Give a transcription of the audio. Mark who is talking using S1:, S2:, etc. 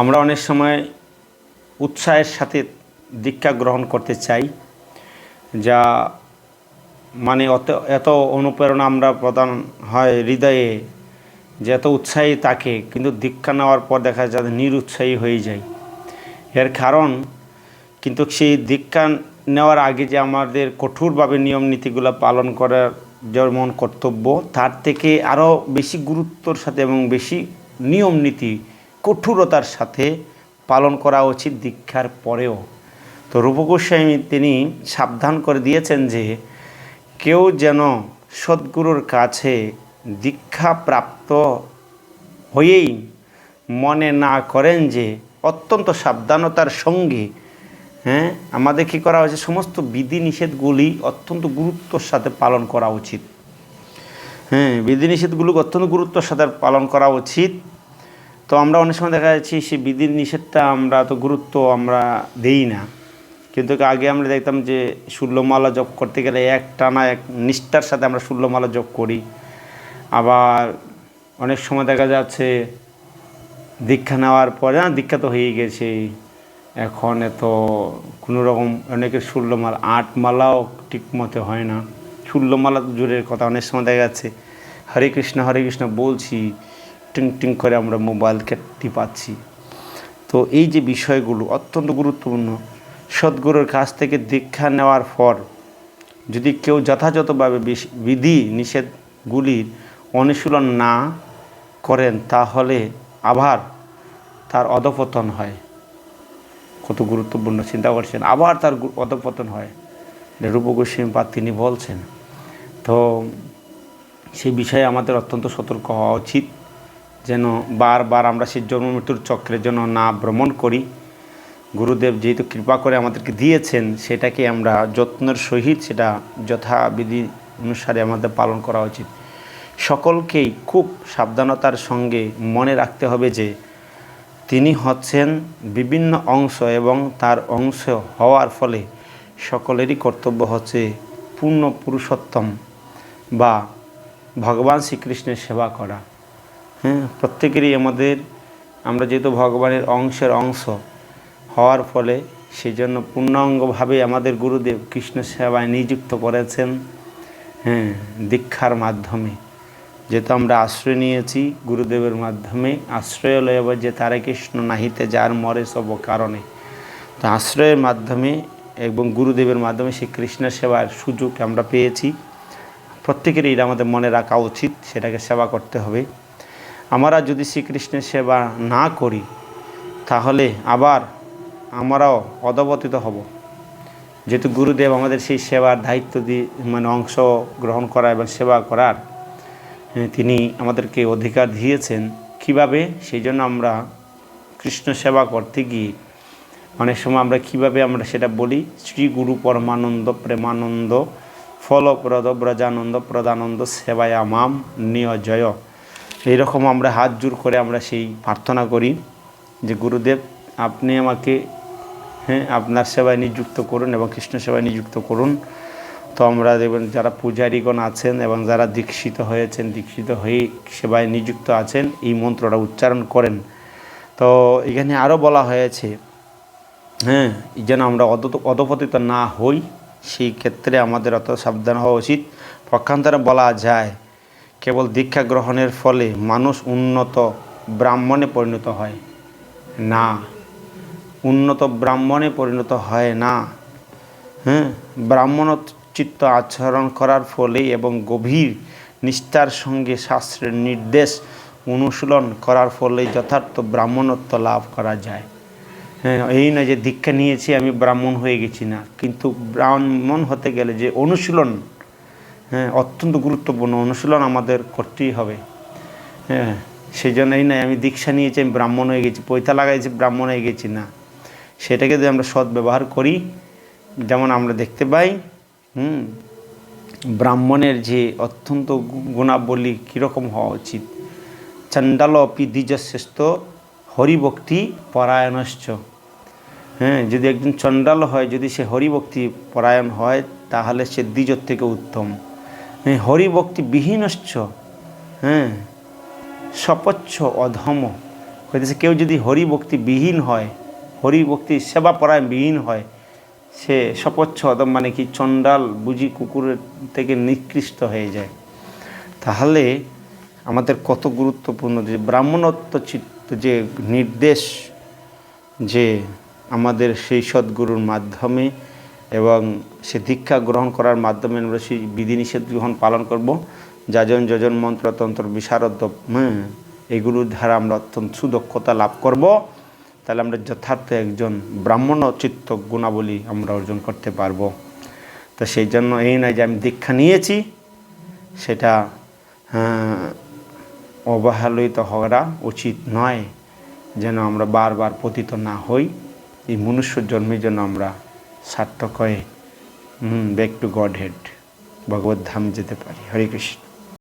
S1: আমরা অনেক সময় উৎসাহের সাথে দীক্ষা গ্রহণ করতে চাই, যা মানে অত, এত অনুপ্রেরণা আমরা প্রদান হয় হৃদয়ে, যে এত উৎসাহী তাকে, কিন্তু দীক্ষা নেওয়ার পর দেখা যায় নিরুৎসাহী হয়ে যায়। এর কারণ, কিন্তু সেই দীক্ষা নেওয়ার আগে যে আমাদের কঠোরভাবে নিয়ম নীতিগুলো পালন করার যেমন কর্তব্য, তার থেকে আরও বেশি গুরুত্বর সাথে এবং বেশি নিয়ম নীতি কঠোরতার সাথে পালন করা উচিত দীক্ষার পরেও। তো রূপগোস্বামী তিনি সাবধান করে দিয়েছেন যে, কেউ যেন সদ্গুরুর কাছে দীক্ষা প্রাপ্ত হয়েই মনে না করেন যে, অত্যন্ত সাবধানতার সঙ্গে হ্যাঁ আমাদের কী করা হয়েছে? সমস্ত বিধিনিষেধগুলি অত্যন্ত গুরুত্বর সাথে পালন করা উচিত। হ্যাঁ বিধি নিষেধগুলো অত্যন্ত গুরুত্বর সাথে পালন করা উচিত। তো আমরা অনেক সময় দেখা যাচ্ছে সেই বিধির নিষেধটা আমরা তো গুরুত্ব আমরা দেই না। কিন্তু আগে আমরা দেখতাম যে ষোলোমালা জপ করতে গেলে এক টানা এক নিষ্ঠার সাথে আমরা ষোলোমালা জপ করি। আবার অনেক সময় দেখা যাচ্ছে দীক্ষা নেওয়ার পরে, না, দীক্ষা তো হয়ে গেছে। এখন এত কোনো রকম অনেকের ষোলোমালা আট মালাও ঠিক মতো হয় না। তো জোরের কথা, অনেক সময় দেখা যাচ্ছে, হরে কৃষ্ণ হরে কৃষ্ণ বলছি টিং টিং করে আমরা মোবাইলকে টিপাচ্ছি তো এই যে বিষয়গুলো অত্যন্ত গুরুত্বপূর্ণ। সদ্গুরুর কাছ থেকে দীক্ষা নেওয়ার পর যদি কেউ যথাযথভাবে বিধি নিষেধগুলির অনুশীলন না করেন তাহলে আবার তার অধপতন হয়। কত গুরুত্বপূর্ণ চিন্তা করছেন, আবার তার অধপতন হয়। রূপগোস্বামী পাদ তিনি বলছেন। তো সেই বিষয়ে আমাদের অত্যন্ত সতর্ক হওয়া উচিত। যেন বারবার আমরা সেই জন্ম মৃত্যুর চক্রের জন্য না ভ্রমণ করি। গুরুদেব যেহেতু কৃপা করে আমাদেরকে দিয়েছেন, সেটাকে আমরা যত্নের সহিত সেটা যথাবিধি অনুসারে আমাদের পালন করা উচিত। সকলকেই খুব সাবধানতার সঙ্গে মনে রাখতে হবে যে, তিনি হচ্ছেন বিভিন্ন অংশ এবং তার অংশ হওয়ার ফলে সকলেরই কর্তব্য হচ্ছে পূর্ণ পুরুষোত্তম বা ভগবান শ্রীকৃষ্ণের সেবা করা। হ্যাঁ প্রত্যেকেরই আমাদের, আমরা যেহেতু ভগবানের অংশের অংশ, হওয়ার ফলে সেই জন্য পূর্ণাঙ্গভাবে আমাদের গুরুদেব কৃষ্ণ সেবায় নিযুক্ত করেছেন হ্যাঁ দীক্ষার মাধ্যমে। যেহেতু আমরা আশ্রয় নিয়েছি গুরুদেবের মাধ্যমে, আশ্রয় লয়ব যে তারে কৃষ্ণ নাহিতে যার মরে সব কারণে। তো আশ্রয়ের মাধ্যমে এবং গুরুদেবের মাধ্যমে সেই কৃষ্ণ সেবার সুযোগ আমরা পেয়েছি। প্রত্যেকেরই এটা আমাদের মনে রাখা উচিত, সেটাকে সেবা করতে হবে। আমরা যদি শ্রীকৃষ্ণের সেবা না করি, তাহলে আবার আমরাও অধপতিত হব। যেহেতু গুরুদেব আমাদের সেই সেবার দায়িত্ব দিয়ে মানে অংশ গ্রহণ করা এবং সেবা করার তিনি আমাদেরকে অধিকার দিয়েছেন। কীভাবে? সেই জন্য আমরা কৃষ্ণ সেবা করতে গিয়ে অনেক সময় আমরা কীভাবে আমরা সেটা বলি? শ্রী গুরু পরমানন্দ প্রেমানন্দ, ফলপ্রদ ব্রজানন্দ প্রদানন্দ সেবায় মাম নিয়জয়। এইরকম আমরা হাত জোর করে আমরা সেই প্রার্থনা করি যে গুরুদেব, আপনি আমাকে হ্যাঁ আপনার সেবায় নিযুক্ত করুন এবং কৃষ্ণ সেবায় নিযুক্ত করুন। তো আমরা দেখবেন যারা পূজারীগণ আছেন এবং যারা দীক্ষিত হয়েছেন, দীক্ষিত হয়ে সেবায় নিযুক্ত আছেন, এই মন্ত্রটা উচ্চারণ করেন। তো এখানে আরও বলা হয়েছে হ্যাঁ যেন আমরা অধপতিত না হই, সেই ক্ষেত্রে আমাদের অত সাবধান হওয়া উচিত। পক্ষান্তরে বলা যায় কেবল দীক্ষা গ্রহণের ফলে মানুষ উন্নত ব্রাহ্মণে পরিণত হয় না। উন্নত ব্রাহ্মণে পরিণত হয় না। হ্যাঁ? ব্রাহ্মণ চিত্ত আচরণ করার ফলে এবং গভীর নিষ্ঠার সঙ্গে শাস্ত্রের নির্দেশ অনুশীলন করার ফলে যথার্থ ব্রাহ্মণত্ব লাভ করা যায়। হ্যাঁ এই নয় যে দীক্ষা নিয়েছি, আমি ব্রাহ্মণ হয়ে গেছি না। কিন্তু ব্রাহ্মণ হতে গেলে যে অনুশীলন হ্যাঁ অত্যন্ত গুরুত্বপূর্ণ অনুশীলন আমাদের করতেই হবে। হ্যাঁ সেই জন্যই নয় আমি দীক্ষা নিয়েছি, আমি ব্রাহ্মণ হয়ে গেছি, পৈতা লাগাইছি, ব্রাহ্মণ হয়ে গেছি না। সেটাকে যদি আমরা সৎ ব্যবহার করি, যেমন আমরা দেখতে পাই, হুম, ব্রাহ্মণের যে অত্যন্ত গুণাবলী কীরকম হওয়া উচিত। চণ্ডাল অপি দ্বিজশ্রেষ্ঠ হরিভক্তি পরায়ণশ্চ। হ্যাঁ যদি একজন চণ্ডাল হয়, যদি সে হরিভক্তি পরায়ণ হয়, তাহলে সে দ্বিজর থেকে উত্তম। হ্যাঁ হরিভক্তি বিহীনশ্চ হ্যাঁ সপচ্ছ অধম। হইতেছে কেউ যদি হরিভক্তি বিহীন হয় হরিভক্তি সেবা পরায়ণ বিহীন হয়, সে সপচ্ছ অধম মানে কি চণ্ডাল বুঝি কুকুরের থেকে নিকৃষ্ট হয়ে যায়। তাহলে আমাদের কত গুরুত্বপূর্ণ যে ব্রাহ্মণত্ব চিত্ত যে নির্দেশ যে আমাদের সেই সদ্গুরুর মাধ্যমে এবং সে দীক্ষা গ্রহণ করার মাধ্যমে আমরা সেই বিধিনিষেধ গ্রহণ পালন করব। যাজন যজন মন্ত্রতন্ত্র বিশারদ হ্যাঁ এগুলোর দ্বারা আমরা অত্যন্ত সুদক্ষতা লাভ করব। তাহলে আমরা যথার্থ একজন ব্রাহ্মণ চিত্ত গুণাবলী আমরা অর্জন করতে পারব। তো সেই জন্য এই নয় যে আমি দীক্ষা নিয়েছি, সেটা অবহেলিত হওয়া উচিত নয়। যেন আমরা বারবার পতিত না হই। এই মনুষ্য জন্মের জন্য আমরা সার্থক হয়ে ব্যাক টু গড হেড ভগবত ধাম যেতে পারি। হরে কৃষ্ণ।